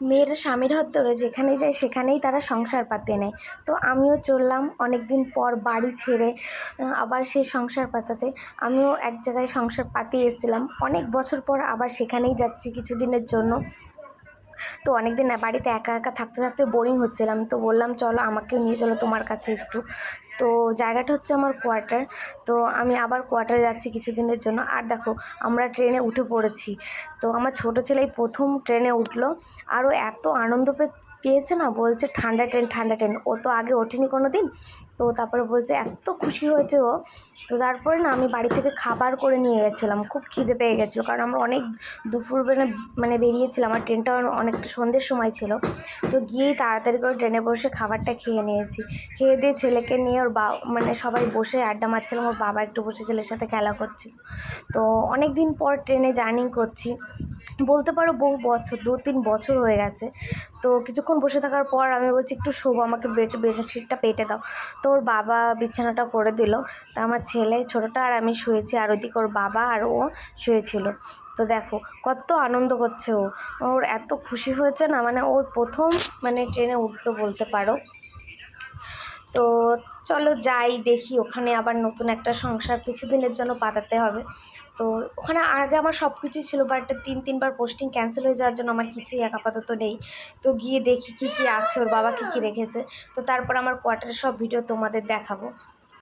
মেয়েরা স্বামীর হাত ধরে যেখানেই যায় সেখানেই তারা সংসার পাতে নেয়। তো আমিও চললাম অনেক দিন পর বাড়ি ছেড়ে আবার সেই সংসার পাতাতে। আমিও এক জায়গায় সংসার পাতিয়ে এসেছিলাম। অনেক বছর পর আবার সেখানেই যাচ্ছি কিছুদিনের জন্য। তো অনেক দিন বাড়িতে একা একা থাকতে থাকতে বোরিং হচ্ছিলাম। তো বললাম, চলো আমাকেও নিয়ে চলো তোমার কাছে একটু। তো জায়গাটা হচ্ছে আমার কোয়ার্টার। তো আমি আবার কোয়ার্টারে যাচ্ছি কিছুদিনের জন্য। আর দেখো, আমরা ট্রেনে উঠে পড়েছি। তো আমার ছোটো ছেলে প্রথম ট্রেনে উঠল। আরও এত আনন্দ পেয়েছে না, বলছে ঠান্ডা ট্রেন ঠান্ডা ট্রেন। ও তো আগে ওঠেনি কোনো দিন তো তারপরে বলছে, এত খুশি হয়েছে ও। তো তারপরে না আমি বাড়ি থেকে খাবার করে নিয়ে গেছিলাম। খুব খিদে পেয়ে গেছিল কারণ আমরা অনেক দুপুরবেলা মানে বেরিয়েছিলাম, আর ট্রেনটা অনেকটা সন্ধ্যের সময় ছিল। তো গিয়েই তাড়াতাড়ি করে ট্রেনে বসে খাবারটা খেয়ে নিয়েছি। খেয়ে দিয়ে ছেলেকে নিয়ে ওর বা মানে সবাই বসে আড্ডা মারছিলাম, ওর বাবা একটু বসে ছেলের সাথে খেলা করছিল। তো অনেক দিন পর ট্রেনে জার্নি করছি। বলতে পারো বহু বছর, দু তিন বছর হয়ে গেছে। তো কিছুক্ষণ বসে থাকার পর আমি বলছি, একটু শোবো, আমাকে বেড বেডশিটটা পেটে দাও। তো ওর বাবা বিছানাটা করে দিল। তা আমার ছেলে ছোটোটা আর আমি শুয়েছি, আর ওইদিকে ওর বাবা আর ও শুয়েছিল। তো দেখো, কত আনন্দ করছে ও। ওর এত খুশি হয়েছে না মানে ও প্রথম মানে ট্রেনে উঠল বলতে পারো। তো চলো যাই, দেখি ওখানে আবার নতুন একটা সংসার কিছুদিনের জন্য পাতাতে হবে। তো ওখানে আগে আমার সব কিছুই ছিল বাট তিন, তিনবার পোস্টিং ক্যান্সেল হয়ে যাওয়ার জন্য আমার কিছুই এক আপাতত নেই। তো গিয়ে দেখি কী কী আছে, ওর বাবা কী কী রেখেছে। তো তারপর আমার কোয়ার্টারের সব ভিডিও তোমাদের দেখাবো।